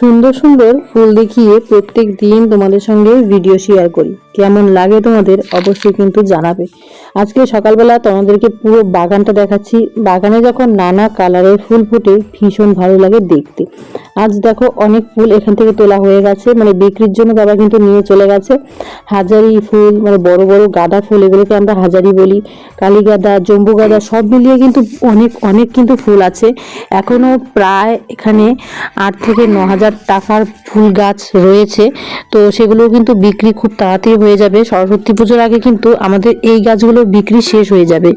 সুন্দর সুন্দর ফুল দেখিয়ে প্রত্যেক দিন তোমাদের সঙ্গে ভিডিও শেয়ার করি। কেমন লাগে তোমাদের অবশ্যই কিন্তু জানাবে। আজকে সকালবেলা তোমাদেরকে পুরো বাগানটা দেখাচ্ছি। বাগানে যখন নানা কালারের ফুল ফুটে, ভীষণ ভালো লাগে দেখতে। আজ দেখো অনেক ফুল এখান থেকে তোলা হয়ে গেছে। মানে বিক্রির জন্য বাবা কিন্তু নিয়ে চলে গেছে। হাজারি ফুল মানে বড় বড় গাঁদা ফুল, এগুলোকে আমরা হাজারি বলি কালী গাঁদা জম্বু গাঁদা সব মিলিয়ে কিন্তু অনেক অনেক কিন্তু ফুল আছে। এখনও প্রায় এখানে আট থেকে ন হাজার টাকার ফুল গাছ রয়েছে। তো সেগুলো কিন্তু বিক্রি খুব তাড়াতাড়ি হয়ে যাবে। সরস্বতী পুজোর আগে কিন্তু আমাদের এই গাছগুলো বিক্রি শেষ হয়ে যাবে।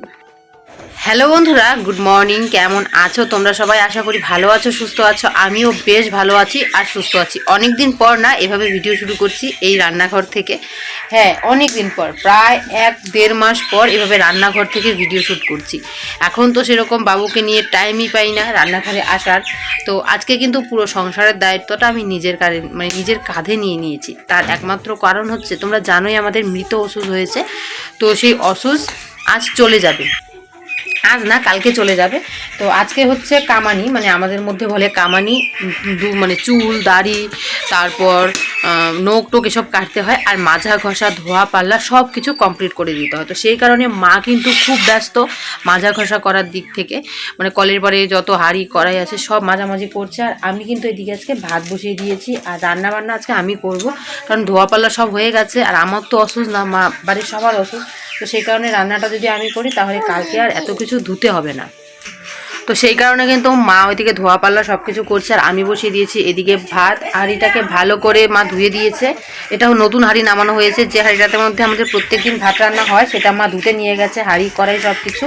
হ্যালো বন্ধুরা, গুড মর্নিং, কেমন আছো? তোমরা সবাই আশা করি ভালো আছো, সুস্থ আছো। আমিও বেশ ভালো আছি আর সুস্থ আছি। অনেক দিন পর না, এভাবে ভিডিও শুরু করছি এই রান্নাঘর থেকে। হ্যাঁ অনেক দিন পর, প্রায় এক দেড় মাস পর এভাবে রান্নাঘর থেকে ভিডিও শ্যুট করছি। এখন তো সেরকম বাবুকে নিয়ে টাইমই পাই না রান্নাঘরে আসার। তো আজকে কিন্তু পুরো সংসারের দায়িত্বটা আমি নিজের কারে মানে নিজের কাঁধে নিয়ে নিয়েছি। তার একমাত্র কারণ হচ্ছে, তোমরা জানোই আমাদের মৃত অসুখ হয়েছে। তো সেই অসুখ আজ চলে যাবে। আজ না, কালকে চলে যাবে। তো আজকে হচ্ছে কামানি মানে আমাদের মধ্যে বলে কামানি, দু- মানে চুল, দাড়ি, তারপর নখ টোক এসব কাটতে হয়, আর মাজা ঘষা, ধোয়া, পাল্লা সব কিছু কমপ্লিট করে দিতে হয়। তো সেই কারণে মা কিন্তু খুব ব্যস্ত মাজা ঘষা করার দিক থেকে। মানে কলের পরে যত হাঁড়ি, কড়াই আছে, সব মাঝামাঝি করছে। আর আমি কিন্তু এদিকে আজকে ভাত বসিয়ে দিয়েছি, আর রান্না বান্না আজকে আমি করব। কারণ ধোয়া, পাল্লা সব হয়ে গেছে, আর আমার তো অসুস্থ না, মা, বাড়ির সবার অসুখ তো সেই কারণে রান্নাটা যদি আমি করি, তাহলে কালকে আর এত কিছু ধুতে হবে না। তো সেই কারণে কিন্তু মা ওইদিকে ধোয়া পাল্লা সব কিছু করছে, আর আমি বসিয়ে দিয়েছি এদিকে ভাত। হাঁড়িটাকে ভালো করে মা ধুয়ে দিয়েছে। এটাও নতুন হাঁড়ি নামানো হয়েছে, যে হাঁড়িটার মধ্যে আমাদের প্রত্যেকদিন ভাত রান্না হয়, সেটা মা ধুতে নিয়ে গেছে, হাঁড়ি, কড়াই সব কিছু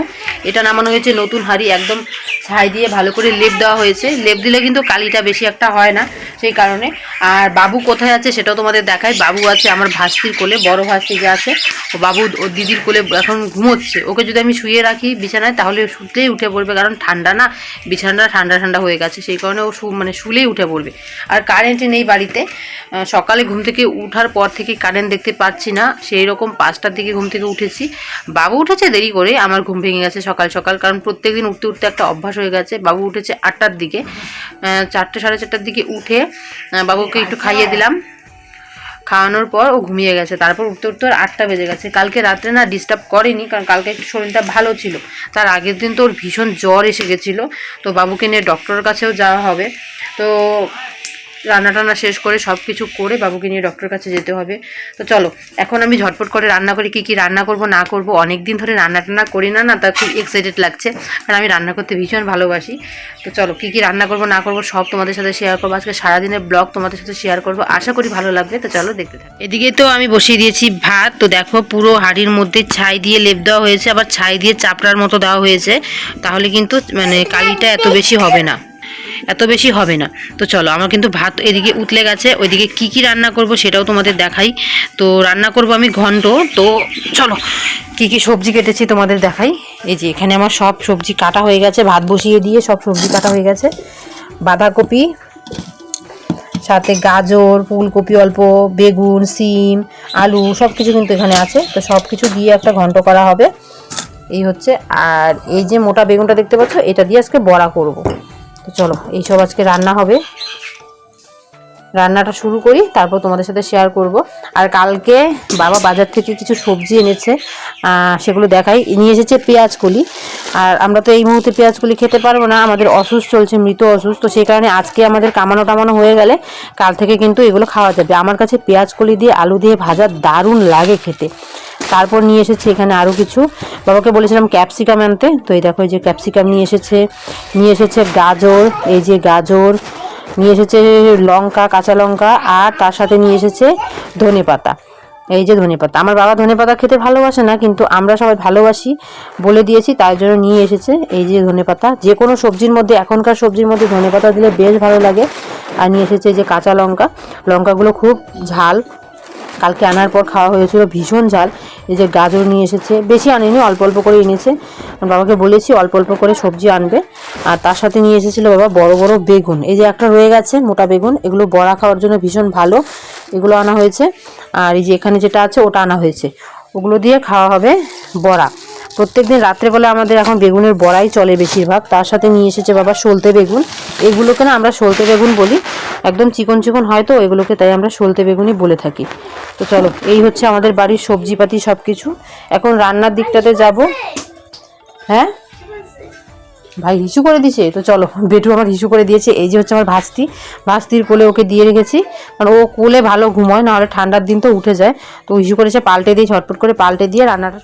এটা নামানো হয়েছে নতুন হাঁড়ি, একদম ছাই দিয়ে ভালো করে লেপ দেওয়া হয়েছে। লেপ দিলে কিন্তু কালিটা বেশি একটা হয় না, সেই কারণে। আর বাবু কোথায় আছে সেটাও তোমাদের দেখাই। বাবু আছে আমার ভাস্তির কোলে, বড় ভাস্তি যে আছে, ও বাবু ওর দিদির কোলে এখন ঘুমোচ্ছে। ওকে যদি আমি শুয়ে রাখি বিছানায়, তাহলে শুতেই উঠে পড়বে, কারণ ঠান্ডা না, বিছানাটা ঠান্ডা ঠান্ডা হয়ে গেছে, সেই কারণে ও মানে শুলেই উঠে পড়বে। আর কারেন্ট নেই বাড়িতে সকালে ঘুম থেকে উঠার পর থেকে কারেন্ট দেখতে পাচ্ছি না, সেই রকম পাঁচটার দিকে ঘুম থেকে উঠেছি। বাবু উঠেছে দেরি করে, আমার ঘুম ভেঙে গেছে সকাল সকাল, কারণ প্রত্যেক দিন উঠতে উঠতে একটা অভ্যাস হয়ে গেছে। বাবু উঠেছে আটটার দিকে চারটে সাড়ে চারটার দিকে উঠে বাবুকে একটু খাইয়ে দিলাম। খাওয়ানোর পর ও ঘুমিয়ে গেছে। তারপর উত্তর উত্তর আটটা বেজে গেছে। কালকে রাত্রে না ডিস্টার্ব করেনি, কারণ কালকে একটু শরীরটা ভালো ছিল। তার আগের দিন তো ওর ভীষণ জ্বর এসে গেছিল। তো বাবুকে নিয়ে ডক্টরের কাছেও যাওয়া হবে। তো রান্না টান্না শেষ করে সব কিছু করে বাবুকে নিয়ে ডক্টরের কাছে যেতে হবে। তো চলো, এখন আমি ঝটপট করে রান্না করি, কী কী রান্না করব, না করব অনেক দিন ধরে রান্না টান্না করি না না, তা খুব এক্সাইটেড লাগছে। কারণ আমি রান্না করতে ভীষণ ভালোবাসি। তো চলো, কী কী রান্না করব, না করব, সব তোমাদের সাথে শেয়ার করব। আজকে সারাদিনের ব্লগ তোমাদের সাথে শেয়ার করব। আশা করি ভালো লাগবে, তো চলো দেখতে থাকো। এদিকে তো আমি বসিয়ে দিয়েছি ভাত। তো দেখো, পুরো হাঁড়ির মধ্যে ছাই দিয়ে লেপ দেওয়া হয়েছে, আবার ছাই দিয়ে চাপড়ার মতো দেওয়া হয়েছে। তাহলে কিন্তু মানে কালিটা এত বেশি হবে না। এত বেশি হবে না। তো চলো, আমার কিন্তু ভাত এদিকে উতলে গেছে, ওইদিকে কি কি রান্না করব সেটাও তোমাদের দেখাই। তো রান্না করব আমি ঘন্ট, তো চলো, কি কি সবজি কেটেছি তোমাদের দেখাই। এই যে এখানে আমার সব সবজি কাটা হয়ে গেছে, ভাত বসিয়ে দিয়ে সব সবজি কাটা হয়ে গেছে। বাঁধাকপি, সাথে গাজর, ফুলকপি অল্প, বেগুন, সিম, আলু সব কিছু কিন্তু এখানে আছে। তো সব কিছু দিয়ে একটা ঘন্ট করা হবে। এই হচ্ছে, আর এই যে মোটা বেগুনটা দেখতে পাচ্ছ, এটা দিয়ে আজকে বড়া করব। তো চলো এইসব আজকে রান্না হবে। রান্নাটা শুরু করি, তারপর তোমাদের সাথে শেয়ার করব। আর কালকে বাবা বাজার থেকে কিছু সবজি এনেছে সেগুলো দেখাই। নিয়ে এসেছে পেঁয়াজ কলি। আর আমরা তো এই মুহূর্তে পেঁয়াজ কলি খেতে পারব না, আমাদের অসুস্থ চলছে, মৃত অসুস্থ তো সেই কারণে আজকে আমাদের কামানো টামানো হয়ে গেলে কাল থেকে কিন্তু এগুলো খাওয়া যাবে। আমার কাছে পেঁয়াজ কলি দিয়ে আলু দিয়ে ভাজা দারুণ লাগে খেতে। তারপর নিয়ে এসেছে এখানে আরও কিছু। বাবাকে বলেছিলাম ক্যাপসিকাম আনতে, তো এই দেখো এই যে ক্যাপসিকাম নিয়ে এসেছে। নিয়ে এসেছে গাজর, এই যে গাজর। নিয়ে এসেছে লঙ্কা, কাঁচা লঙ্কা, আর তার সাথে নিয়ে এসেছে ধনে পাতা। এই যে ধনে পাতা। আমার বাবা ধনে পাতা খেতে ভালোবাসে না, কিন্তু আমরা সবাই ভালোবাসি বলে দিয়েছি তার জন্য নিয়ে এসেছে এই যে ধনে পাতা। যে কোনো সবজির মধ্যে, এখনকার সবজির মধ্যে ধনে পাতা দিলে বেশ ভালো লাগে। আর নিয়ে এসেছে যে কাঁচা লঙ্কা। লঙ্কাগুলো খুব ঝাল কালকে আনার পর খাওয়া হয়েছিল ভীষণ ঝাল। এই যে গাজর নিয়ে এসেছে, বেশি আনেনি, অল্প অল্প করে এনেছে। বাবাকে বলেছি অল্প অল্প করে সবজি আনবে। আর তার সাথে নিয়ে এসেছিল বাবা বড় বড় বেগুন। এই যে একটা রয়ে গেছে, মোটা বেগুন। এগুলো বড়া খাওয়ার জন্য ভীষণ ভালো। এগুলো আনা হয়েছে। আর এই যে এখানে যেটা আছে, ওটা আনা হয়েছে। ওগুলো দিয়ে খাওয়া হবে বড়া। প্রত্যেকদিন রাত্রেবেলা আমাদের এখন বেগুনের বড়াই চলে বেশিরভাগ। তার সাথে নিয়ে এসেছে বাবা সলতে বেগুন। এগুলোকে না আমরা সলতে বেগুন বলি। একদম চিকন চিকন হয় তো, এগুলোকে তাই আমরা সলতে বেগুনই বলে থাকি। তো চলো, এই হচ্ছে আমাদের বাড়ির সবজিপাতি সব কিছু এখন রান্নার দিকটাতে যাব। হ্যাঁ? ভাই হিসু করে দিছে তো চলো, বেটু আমার হিসু করে দিয়েছে। এই যে হচ্ছে আমার ভাস্তি। ভাস্তির কোলে ওকে দিয়ে রেখেছি। কারণ ও কোলে ভালো ঘুমোয়, নাহলে ঠান্ডার দিন তো উঠে যায়। তো হিসু করেছে পাল্টে দিয়ে, ঝটপট করে পাল্টে দিয়ে রান্নাটা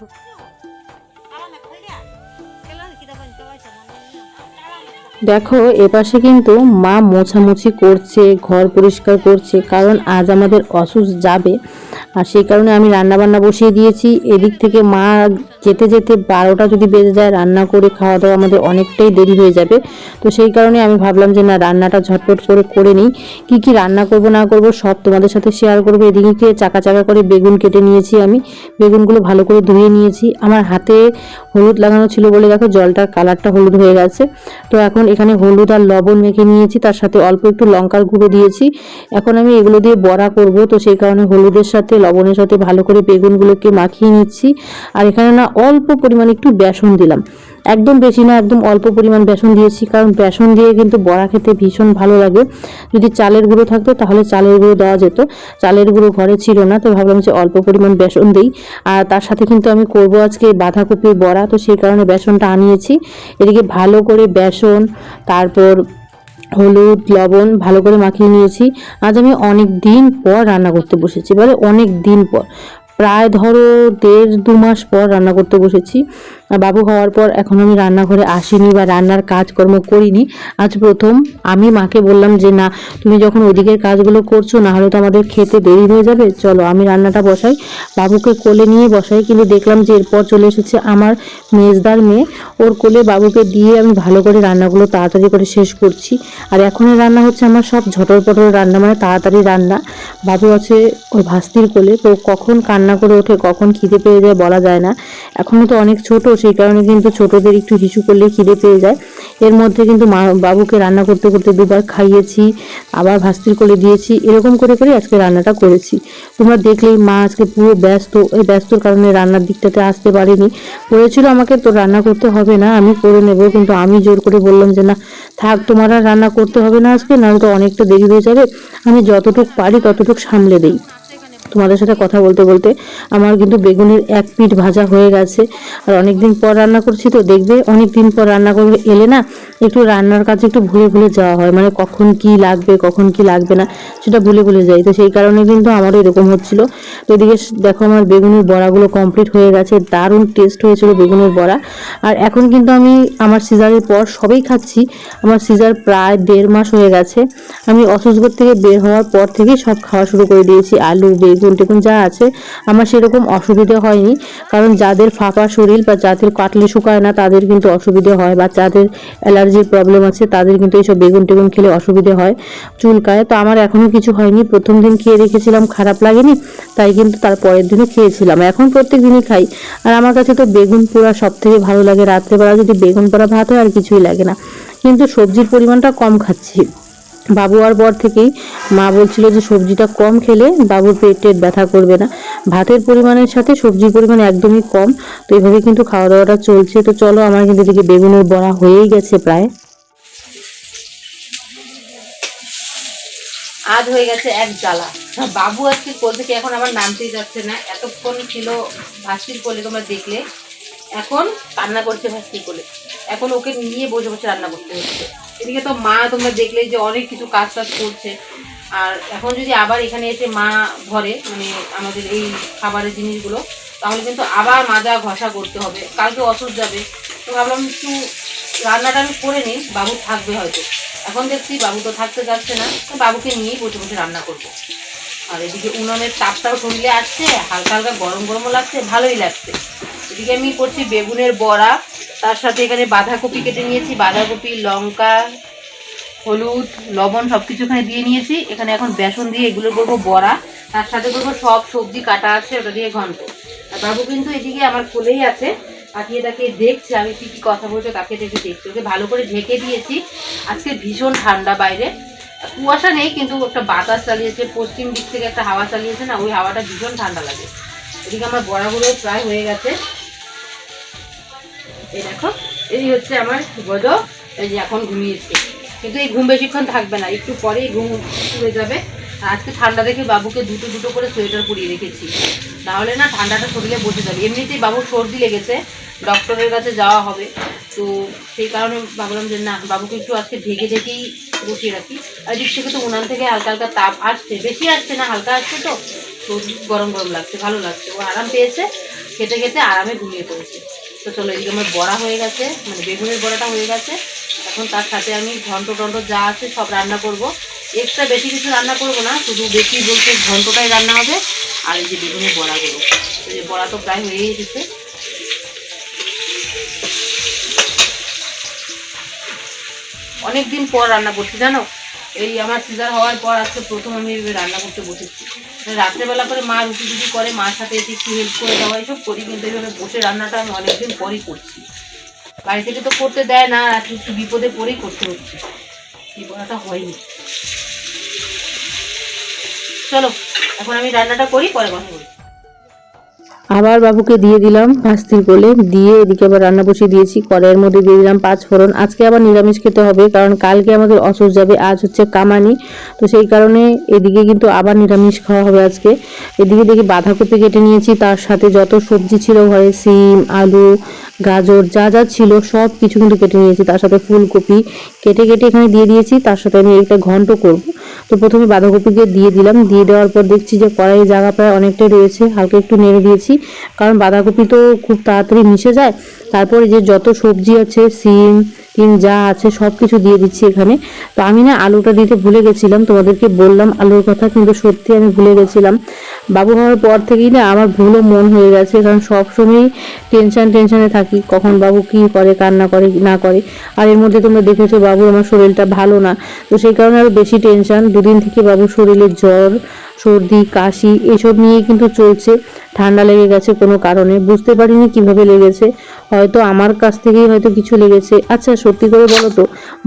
দেখো এপাশে কিন্তু মা মোছামুছি করছে ঘর পরিষ্কার করছে কারণ আজ আমাদের অসুস্থ যাবে। আর সেই কারণে আমি রান্না বান্না বসিয়ে দিয়েছি। এদিক থেকে মা যেতে যেতে বারোটা যদি বেজে যায়, রান্না করে খাওয়া দাওয়া আমাদের অনেকটাই দেরি হয়ে যাবে। তো সেই কারণে আমি ভাবলাম যে না, রান্নাটা ঝটপট করে করে নিই। কী কী রান্না করব, না করব, সব তোমাদের সাথে শেয়ার করব। এদিকে চাকা চাকা করে বেগুন কেটে নিয়েছি আমি। বেগুনগুলো ভালো করে ধুয়ে নিয়েছি। আমার হাতে হলুদ লাগানো ছিল বলে দেখো, জলটার কালারটা হলুদ হয়ে গেছে। তো এখন এখানে হলুদ আর লবণ মেখে নিয়েছি। তার সাথে অল্প একটু লঙ্কার গুঁড়ো দিয়েছি। এখন আমি এগুলো দিয়ে বড়া করব। তো সেই কারণে হলুদের সাথে লবণের সাথে ভালো করে বেগুনগুলোকে মাখিয়ে নিচ্ছি। আর এখানে না অল্প পরিমাণে একটু বেসন দিলাম। একদম বেশি না, একদম অল্প পরিমাণ বেসন দিয়েছি, কারণ বেসন দিয়ে কিন্তু বড়া খেতে ভীষণ ভালো লাগে। যদি চালের গুঁড়ো থাকতো তাহলে চালের গুঁড়ো দেওয়া যেত। চালের গুঁড়ো ঘরে ছিল না, তো ভাবলাম যে অল্প পরিমাণ বেসন দিই। আর তার সাথে কিন্তু আমি করব আজকে বাঁধাকপির বড়া, তো সেই কারণে বেসনটা আনিয়েছি। এদিকে ভালো করে বেসন, তারপর হলুদ, লবণ ভালো করে মাখিয়ে নিয়েছি। আজ আমি অনেক দিন পর রান্না করতে বসেছি, বলে অনেক দিন পর। প্রায় ধরো দেড় দু মাস পর রান্না করতে বসেছি। বাবু হওয়ার পর এখন আমি রান্নাঘরে আসিনি বা রান্নার কাজকর্ম করিনি। আজ প্রথম আমি মাকে বললাম যে, না, তুমি যখন ওদিকের কাজগুলো করছ না হলে তো আমাদের খেতে দেরি হয়ে যাবে। চলো, আমি রান্নাটা বসাই। বাবুকে কোলে নিয়ে বসাই, কিন্তু দেখলাম যে এরপর চলে এসেছে আমার মেজদার মেয়ে। ওর কোলে বাবুকে দিয়ে আমি ভালো করে রান্নাগুলো তাড়াতাড়ি করে শেষ করছি। আর এখনের রান্না হচ্ছে আমার সব ঝটর পটর রান্না মানে তাড়াতাড়ি রান্না। বাবু আছে ওর ভাস্তির কোলে, তো কখন কান্না করে ওঠে, কখন খিদে পেয়ে যায় বলা যায় না। এখনও তো অনেক ছোট, সেই কারণে কিন্তু ছোটদের একটু হিসু করলে খিদে পেয়ে যায়। এর মধ্যে কিন্তু মা, বাবুকে রান্না করতে করতে দুবার খাইয়েছি, আবার ভাস্তির করে দিয়েছি, এরকম করে করে আজকে রান্নাটা করেছি। তোমরা দেখলেই মা আজকে পুরো ব্যস্ত, এই ব্যস্তর কারণে রান্নার দিকটাতে আসতে পারিনি। বলেছিল আমাকে তো রান্না করতে হবে না, আমি করে নেব। কিন্তু আমি জোর করে বললাম যে, না, থাক, তোমার আর রান্না করতে হবে না আজকে, নাহলে তো অনেকটা দেরি হয়ে যাবে। আমি যতটুক পারি ততটুক সামলে দিই। তোমাদের সাথে কথা বলতে বলতে আমার কিন্তু বেগুনের এক পিঠ ভাজা হয়ে গেছে। আর অনেক দিন পর রান্না করছি তো দেখবে অনেক দিন পর রান্না করে এলে না একটু রান্নার কাছে একটু ভুলে ভুলে যাওয়া হয়। মানে কখন কি লাগবে, কখন কি লাগবে না, সেটা ভুলে ভুলে যাই। তো সেই কারণে কিন্তু আমারও এরকম হচ্ছিল। তো এদিকে দেখো আমার বেগুনের বড়াগুলো কমপ্লিট হয়ে গেছে। দারুণ টেস্ট হয়েছিল বেগুনের বড়া। আর এখন কিন্তু আমি আমার সিজারের পর সবেই খাচ্ছি। আমার সিজার প্রায় দেড় মাস হয়ে গেছে। আমি অসুস্থ থেকে বের হওয়ার পর থেকেই সব খাওয়া শুরু করে দিয়েছি। আলু, বেগুন টেগুন যা আছে, আমার সেরকম অসুবিধে হয়নি। কারণ যাদের ফাঁপা শরীর বা যাদের কাটলে শুকায় না, তাদের কিন্তু অসুবিধে হয় বা যাদের অ্যালার্জির প্রবলেম আছে, তাদের কিন্তু এইসব বেগুন টেগুন খেলে অসুবিধে হয় চুলকায়। তো আমার এখনও কিছু হয়নি। প্রথম দিন খেয়ে রেখেছিলাম খারাপ লাগেনি, তাই কিন্তু তার পরের দিনও খেয়েছিলাম। এখন প্রত্যেক দিনই খাই। আর আমার কাছে তো বেগুন পোড়া সব থেকে ভালো লাগে। রাত্রেবেলা যদি বেগুন পোড়া ভাত হয়, আর কিছুই লাগে না। কিন্তু সবজির পরিমাণটা কম খাচ্ছি। বাবু আর পর থেকেই মা বলছিল যে সবজিটা কম খেলে বাবুর পেটের ব্যথা করবে না। ভাতের পরিমাণের সাথে সবজির পরিমাণ একদমই কম। তো এভাবে কিন্তু খাওয়া দাওয়াটা চলছে। তো চলো, আমার কিন্তু এদিকে বেগুনের বড়া হয়েই গেছে প্রায়। আজ হয়ে গেছে এক জ্বালা। বাবু আজকে কোল থেকে এখন আমার নামতেই যাচ্ছে না। এতক্ষণ ছিল ভাসির কোলে তোমরা দেখলে। এখন রান্না করছে ভাস্তির কোলে এখন ওকে নিয়ে বসে বসে রান্না করতে হচ্ছে। এদিকে তো মা তোমরা দেখলেই যে অনেক কিছু কাজ টাজ করছে। আর এখন যদি আবার এখানে এসে মা ধরে মানে আমাদের এই খাবারের জিনিসগুলো, তাহলে কিন্তু আবার মাজা ঘষা করতে হবে। কালকে অসুখ যাবে। তো ভাবলাম একটু রান্নাটা আমি করে নিই। বাবু থাকবে হয়তো। এখন দেখছি বাবু তো থাকতে যাচ্ছে না। তো বাবুকে নিয়েই বসে বসে রান্না করব। আর এদিকে উনুনের তাপটাও শরীরে আসছে। হালকা হালকা গরম গরমও লাগছে। ভালোই লাগছে। এদিকে আমি করছি বেগুনের বড়া, তার সাথে এখানে বাঁধাকপি কেটে নিয়েছি, বাঁধাকপি, লঙ্কা, হলুদ, লবণ সব কিছু এখানে দিয়ে নিয়েছি। এখানে এখন বেসন দিয়ে এগুলো করব বড়া, তার সাথে করব সব সবজি কাটা আছে, ওটা দিয়ে ঘন্ট। আর বাবু কিন্তু এদিকে আমার কোলেই আছে, তাকিয়ে তাকিয়ে দেখছে আমি কি কি কথা বলছো তাকে দেখে দেখছি। ওকে ভালো করে ঢেকে দিয়েছি। আজকে ভীষণ ঠান্ডা বাইরে। কুয়াশা নেই, কিন্তু একটা বাতাস চালিয়েছে, পশ্চিম দিক থেকে একটা হাওয়া চালিয়েছে না, ওই হাওয়াটা ভীষণ ঠান্ডা লাগে। এদিকে আমার বড়াগুলো প্রায় হয়ে গেছে। এই দেখো, এই হচ্ছে আমার গজ এই যে এখন ঘুমিয়েছে। কিন্তু এই ঘুম বেশিক্ষণ থাকবে না, একটু পরেই ঘুম হয়ে যাবে। আজকে ঠান্ডা দেখে বাবুকে দুটো দুটো করে সোয়েটার পরিয়ে রেখেছি। নাহলে না ঠান্ডাটা শরীরে বসে যাবে। এমনিতেই বাবুর সর্দি লেগেছে, ডক্টরের কাছে যাওয়া হবে। তো সেই কারণে ভাবলাম যে না, বাবুকে একটু আজকে ঢেকে ঢেকেই বসিয়ে রাখি। আর দিক থেকে তো উনান থেকে হালকা হালকা তাপ আসছে। বেশি আসছে না, হালকা আসছে তো। তো গরম গরম লাগছে, ভালো লাগছে। ও আরাম পেয়েছে, খেতে খেতে আরামে ঘুমিয়ে পড়েছে। তো চলো এদিকে আমার বড়া হয়ে গেছে মানে বেগুনের বড়াটা হয়ে গেছে। এখন তার সাথে আমি ঘন্ট টন্ট যা আছে সব রান্না করব। এক্সট্রা বেশি কিছু রান্না করব না, শুধু বেশি বলতে ঘন্টটাই রান্না হবে। আর এই যে বেগুনের বড়াগুলো, এই বড়া তো প্রায় হয়েই এসেছে। অনেক দিন পর রান্না করছি, জানো? এই আমার সিজার হওয়ার পর আজকে প্রথম আমি রান্না করতে বসেছি। রাত্রেবেলা করে মা রুটি টুটি করে, মার সাথে এসে একটু হেল্প করে দেওয়া এইসব করি কিন্তু এইভাবে বসে রান্নাটা আমি অনেকদিন পরই করছি। বাড়ি থেকে তো করতে দেয় না, আর একটু বিপদে পরেই করতে হচ্ছে। বিপদটা হয়নি। চলো, এখন আমি রান্নাটা করি, পরে কথা বলছি আবার বাবুকে দিয়ে দিলাম ভাস্তির কোলে। দিয়ে এদিকে আবার রান্না বসিয়ে দিয়েছি। কড়াইয়ের মধ্যে দিয়ে দিলাম পাঁচ ফোড়ন। আজকে আবার নিরামিষ খেতে হবে, কারণ কালকে আমাদের অসুখ যাবে। আজ হচ্ছে কামানি। তো সেই কারণে এদিকে কিন্তু আবার নিরামিষ খাওয়া হবে আজকে। এদিকে দেখি বাঁধাকপি কেটে নিয়েছি। তার সাথে যত সবজি ছিল, ঘরে সিম, আলু, গাজর, যা যা ছিল, সব কিছু কিন্তু কেটে নিয়েছি। তার সাথে ফুলকপি কেটে কেটে এখানে দিয়ে দিয়েছি। তার সাথে আমি একটা ঘন্ট করব। তো প্রথমে বাঁধাকপিকে দিয়ে দিলাম। দিয়ে দেওয়ার পর দেখছি যে কড়াইয়ের জায়গা প্রায় অনেকটাই রয়েছে। হালকা একটু নেড়ে দিয়েছি। কারণ বাঁধাকপি তো খুব তাড়াতাড়ি মিশে যায়। তারপরে যে যত সবজি আছে, সিম টিম যা আছে সব কিছু দিয়ে দিচ্ছি এখানে। তো আমি না আলুটা দিতে ভুলে গেছিলাম, তোমাদেরকে বললাম আলুর কথা, কিন্তু সত্যি আমি ভুলে গেছিলাম। বাবু হওয়ার পর থেকেই না আমার ভুলও মন হয়ে গেছে, কারণ সবসময়ই টেনশন টেনশনে থাকি, কখন বাবু কি করে, কান্না করে, না করে। আর এর মধ্যে তোমরা দেখেছ বাবু, আমার শরীরটা ভালো না। তো সেই কারণে আরও বেশি টেনশন দুদিন থেকে বাবু শরীরে জ্বর সর্দি, কাশি এসব নিয়েই কিন্তু চলছে। ঠান্ডা লেগে গেছে কোনো কারণে। বুঝতে পারিনি কীভাবে লেগেছে। হয়তো আমার কাছ থেকেই হয়তো কিছু লেগেছে। আচ্ছা সত্যি করে বলো তো,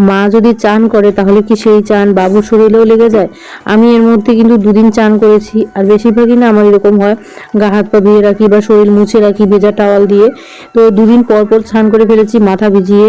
মা যদি চান করে তাহলে কি সেই চান? বাবুর শরীরেও লেগে যায়? আমি এর মধ্যে কিন্তু দুদিন চান করেছি। আর বেশিরভাগই না আমার এরকম হয়, গা হাত পা ধুয়ে রাখি বা শরীর মুছে রাখি, ভেজা টাওয়াল দিয়ে। তো দুদিন পর পর স্নান করে ফেলেছি, মাথা ভিজিয়ে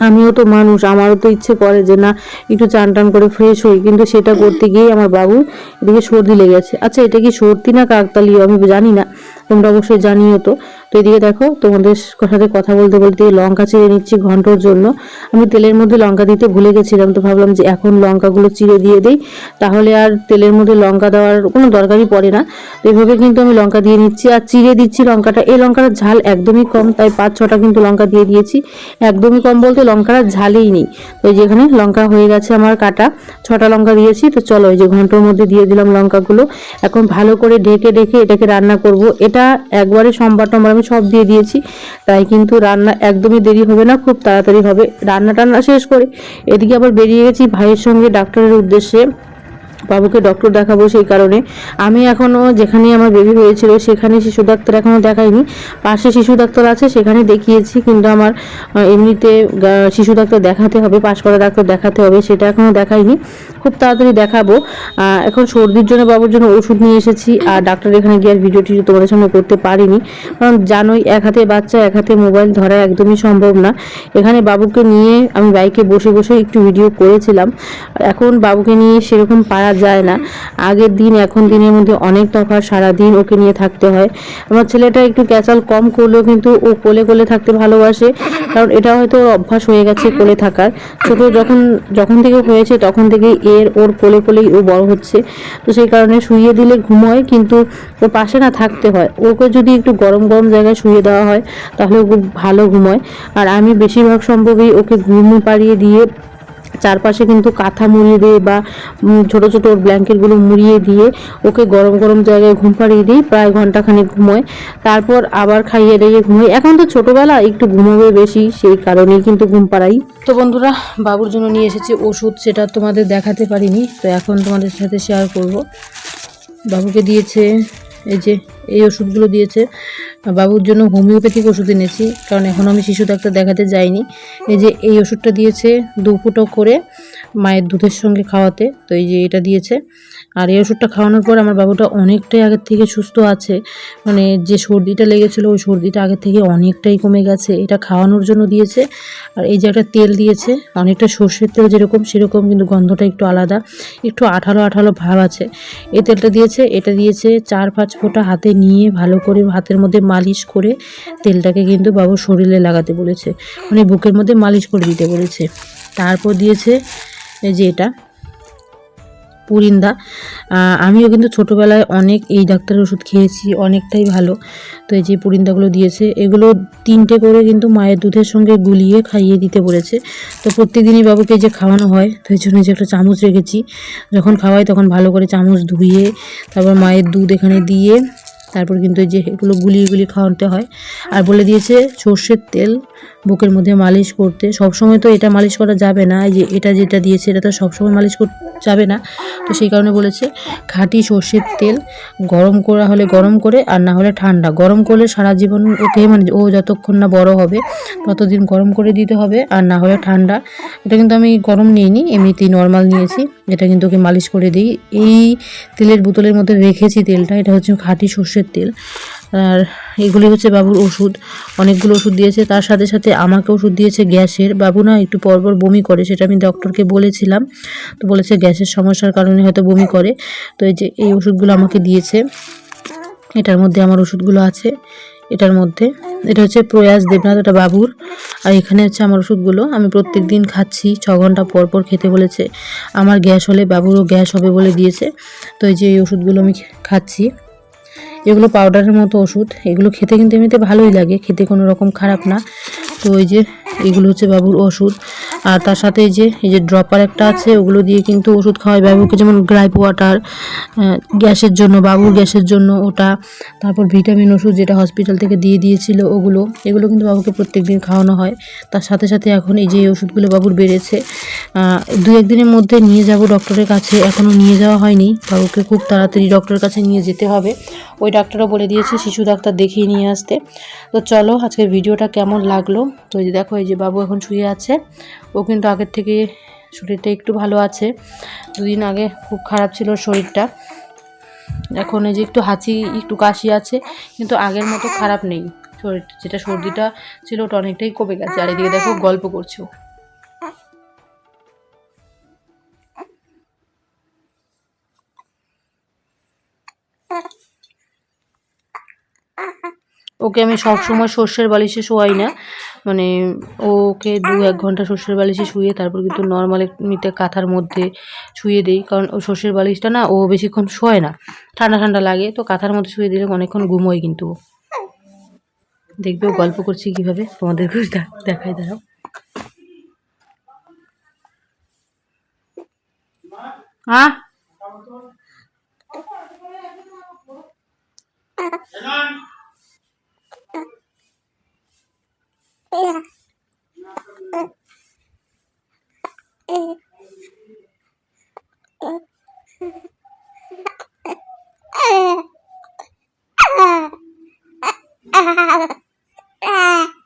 আমিও তো মানুষ, আমারও তো ইচ্ছে করে যে না, একটু চান টান করে ফ্রেশ হই। কিন্তু সেটা করতে গিয়েই আমার বাবু এদিকে সর্দি লেগেছে আচ্ছা এটা কি সর্দি না কাকতালিও আমি জানি না। তোমরা অবশ্যই জানিও তো। তো এদিকে দেখো, তোমাদের সাথে কথা বলতে বলতে লঙ্কা চিড়ে নিচ্ছি ঘণ্টার জন্য। আমি তেলের মধ্যে লঙ্কা দিতে ভুলে গেছিলাম, তো ভাবলাম যে এখন লঙ্কাগুলো চিড়ে দিয়ে দিই। তাহলে আর তেলের মধ্যে লঙ্কা দেওয়ার কোনো দরকারই পড়ে না। তো এইভাবে কিন্তু আমি লঙ্কা দিয়ে নিচ্ছি, আর চিড়ে দিচ্ছি লঙ্কাটা। এই লঙ্কাটার ঝাল একদমই কম, তাই পাঁচ ছটা কিন্তু লঙ্কা দিয়ে দিয়েছি। একদমই কম বলতে লঙ্কাটা ঝালেই নেই। তো যেখানে লঙ্কা হয়ে গেছে আমার কাটা, ছটা লঙ্কা দিয়েছি। তো চলো এই যে ঘণ্টার মধ্যে দিয়ে দিলাম লঙ্কাগুলো। এখন ভালো করে ঢেকে ঢেকে এটাকে রান্না করব। এটা একবারে সোমবার সব দিয়ে দিয়েছি। তাই কিন্তু রান্না একদমই দেরি হবে না, খুব তাড়াতাড়ি হবে। রান্না টান্না শেষ করে এদিকে আবার বেরিয়ে গেছি ভাইয়ের সঙ্গে ডাক্তারের উদ্দেশ্যে। বাবুকে ডক্টর দেখাবো সেই কারণে। আমি এখনও যেখানে আমার বেবি হয়েছিল, সেখানে শিশু ডাক্তার এখনও দেখাইনি। পাশে শিশু ডাক্তার আছে, সেখানে দেখিয়েছি, কিন্তু আমার এমনিতে শিশু ডাক্তার দেখাতে হবে পাশ করা ডাক্তার দেখাতে হবে, সেটা এখনও দেখাইনি। খুব তাড়াতাড়ি দেখাবো। এখন সর্দির জন্য বাবুর জন্য ওষুধ নিয়ে এসেছি, আর ডাক্তার এখানে গিয়ে আর ভিডিও তোমাদের সামনে করতে পারিনি। কারণ জানোই, এক হাতে বাচ্চা, এক হাতে মোবাইল ধরা একদমই সম্ভব না। এখানে বাবুকে নিয়ে আমি বাইকে বসে বসে একটু ভিডিও করেছিলাম। এখন বাবুকে নিয়ে সেরকম পারা যায় না। আগের দিন, এখন দিনের মধ্যে অনেক তফাৎ, সারাদিন ওকে নিয়ে থাকতে হয়। আমার ছেলেটা একটু ক্যাচাল কম করলেও কিন্তু ও কোলে কোলে থাকতে ভালোবাসে। কারণ এটা হয়তো অভ্যাস হয়ে গেছে কোলে থাকার। ছোটো যখন যখন থেকে হয়েছে, তখন থেকেই এর, ওর কোলে কোলেই ও বড় হচ্ছে। তো সেই কারণে শুইয়ে দিলে ঘুমোয় কিন্তু ওর পাশে না থাকতে হয়। ওকে যদি একটু গরম গরম জায়গায় শুয়ে দেওয়া হয়, তাহলে ও খুব ভালো ঘুমোয় আর আমি বেশিরভাগ সম্ভবই ওকে ঘুম পাড়িয়ে দিয়ে চারপাশে কিন্তু কাঁথা মুড়িয়ে দিয়ে বা ছোট ছোট ওর ব্ল্যাঙ্কেটগুলো মুড়িয়ে দিয়ে ওকে গরম গরম জায়গায় ঘুম পাড়িয়ে দিই, প্রায় ঘন্টাখানেক ঘুমোয়। তারপর আবার খাইয়ে দাইয়ে ঘুমোই। এখন তো ছোটবেলা একটু ঘুমোবে বেশি, সেই কারণেই কিন্তু ঘুম পাড়াই। তো বন্ধুরা, বাবুর জন্য নিয়ে এসেছি ওষুধ, সেটা তোমাদের দেখাতে পারিনি, তো এখন তোমাদের সাথে শেয়ার করব। বাবুকে দিয়েছে এই যে এই ওষুধগুলো দিয়েছে। বাবুর জন্য হোমিওপ্যাথিক ওষুধ এনেছি, কারণ এখন আমি শিশু ডাক্তার দেখাতে যাইনি। এই যে এই ওষুধটা দিয়েছে দু ফুটো করে মায়ের দুধের সঙ্গে খাওয়াতে, তো এই যে এটা দিয়েছে। আর এই ওষুধটা খাওয়ানোর পর আমার বাবুটা অনেকটাই আগের থেকে সুস্থ আছে। মানে যে সর্দিটা লেগেছিলো, ওই সর্দিটা আগের থেকে অনেকটাই কমে গেছে। এটা খাওয়ানোর জন্য দিয়েছে। আর এই যে একটা তেল দিয়েছে, অনেকটা সর্ষের তেল যেরকম, সেরকম কিন্তু গন্ধটা একটু আলাদা। একটু আঠালো আঠালো ভাব আছে। এই তেলটা দিয়েছে, এটা দিয়েছে চার পাঁচ ফোঁটা হাতে নিয়ে ভালো করে হাতের মধ্যে মালিশ করে তেলটাকে কিন্তু বাবুর শরীরে লাগাতে বলেছে। মানে বুকের মধ্যে মালিশ করে দিতে বলেছে। তারপর দিয়েছে এই যে এটা, পুরিন্দা। আমিও কিন্তু ছোটোবেলায় অনেক এই ডাক্তারের ওষুধ খেয়েছি, অনেকটাই ভালো। তো এই যে পুরিন্দাগুলো দিয়েছে, এগুলো তিনটে করে কিন্তু মায়ের দুধের সঙ্গে গুলিয়ে খাইয়ে দিতে বলেছে। তো প্রত্যেকদিনই বাবুকে যে খাওয়ানো হয়, তো এই জন্য যে একটা চামচ রেখেছি। যখন খাওয়াই তখন ভালো করে চামচ ধুয়ে, তারপর মায়ের দুধ এখানে দিয়ে তারপর কিন্তু এই যে এগুলো গুলিয়ে গুলিয়ে খাওয়াতে হয়। আর বলে দিয়েছে সর্ষের তেল বুকের মধ্যে মালিশ করতে। সবসময় তো এটা মালিশ করা যাবে না যে এটা যেটা দিয়েছে, এটা তো সবসময় মালিশ করতে যাবে না। তো সেই কারণে বলেছে, খাঁটি সর্ষের তেল গরম করা হলে গরম করে, আর না হলে ঠান্ডা। গরম করলে সারা জীবন ওকে মানে ও যতক্ষণ না বড় হবে, ততদিন গরম করে দিতে হবে, আর না হলে ঠান্ডা। এটা কিন্তু আমি গরম নিইনি, এমনিতেই নর্মাল নিয়েছি। এটা কিন্তু ওকে মালিশ করে দিই। এই তেলের বোতলের মধ্যে রেখেছি তেলটা, এটা হচ্ছে খাঁটি সর্ষের তেল। আর এগুলি হচ্ছে বাবুর ওষুধ। অনেকগুলো ওষুধ দিয়েছে, তার সাথে সাথে আমাকে ওষুধ দিয়েছে গ্যাসের। বাবু না একটু পরপর বমি করে, সেটা আমি ডক্টরকে বলেছিলাম। তো বলেছে গ্যাসের সমস্যার কারণে হয়তো বমি করে। তো এই যে, এই ওষুধগুলো আমাকে দিয়েছে। এটার মধ্যে আমার ওষুধগুলো আছে। এটার মধ্যে। এটা হচ্ছে প্রয়াস দেবনাথ, এটা বাবুর। আর এখানে হচ্ছে আমার ওষুধগুলো। আমি প্রত্যেক দিন খাচ্ছি, ছ ঘণ্টা পর পর খেতে বলেছে। আমার গ্যাস হলে বাবুরও গ্যাস হবে বলে দিয়েছে। তো এই যে, এই ওষুধগুলো আমি খাচ্ছি। এগুলো পাউডারের মতো ওষুধ, এগুলো খেতে কিন্তু এমনিতে ভালোই লাগে, খেতে কোনো রকম খারাপ না। তো ওই যে এগুলো হচ্ছে বাবুর ওষুধ। আর তার সাথে যে, এই যে ড্রপার একটা আছে, ওগুলো দিয়ে কিন্তু ওষুধ খাওয়াই বাবুকে। যেমন গ্রাইপ ওয়াটার গ্যাসের জন্য বাবুর গ্যাসের জন্য ওটা। তারপর ভিটামিন ওষুধ যেটা হসপিটাল থেকে দিয়ে দিয়েছিল ওগুলো। এগুলো কিন্তু বাবুকে প্রত্যেক দিন খাওয়ানো হয়। তার সাথে সাথে এখন এই যে ওষুধগুলো বাবুর বেড়েছে দু একদিনের মধ্যে নিয়ে যাব ডক্টরের কাছে। এখনও নিয়ে যাওয়া হয়নি। বাবুকে খুব তাড়াতাড়ি ডক্টরের কাছে নিয়ে যেতে হবে। ওই ডাক্তারও বলে দিয়েছে, শিশু ডাক্তার দেখিয়ে নিয়ে আসতে। তো চলো, আজকের ভিডিওটা কেমন লাগল? তো দেখো, এই যে বাবু এখন শুয়ে আছে, ও কিন্তু আগের থেকে শরীরটা একটু ভালো আছে। দুদিন আগে খুব খারাপ ছিল শরীরটা। এখন এই যে একটু হাঁচি, একটু কাশি আছে, কিন্তু আগের মতো খারাপ নেই। শরীর, যেটা সর্দিটা ছিল ওটা অনেকটাই কমে গেছে। আর এদিকে দেখো গল্প করছ ওকে আমি সবসময় সর্ষের বালিশে শোয়াই না। মানে ওকে দু এক ঘণ্টা সর্ষের বালিশে শুয়ে তারপর কিন্তু নর্মাল এমনিতে কাঁথার মধ্যে শুয়ে দিই। কারণ ও সর্ষের বালিশটা না ও বেশিক্ষণ শোয় না। ঠান্ডা ঠান্ডা লাগে তো কাঁথার মধ্যে শুয়ে দিলে অনেকক্ষণ ঘুমোয় কিন্তু ও। দেখবে ও গল্প করছি কীভাবে? তোমাদেরকে দে- দেখাই দাঁড়াও হ্যাঁ Ah!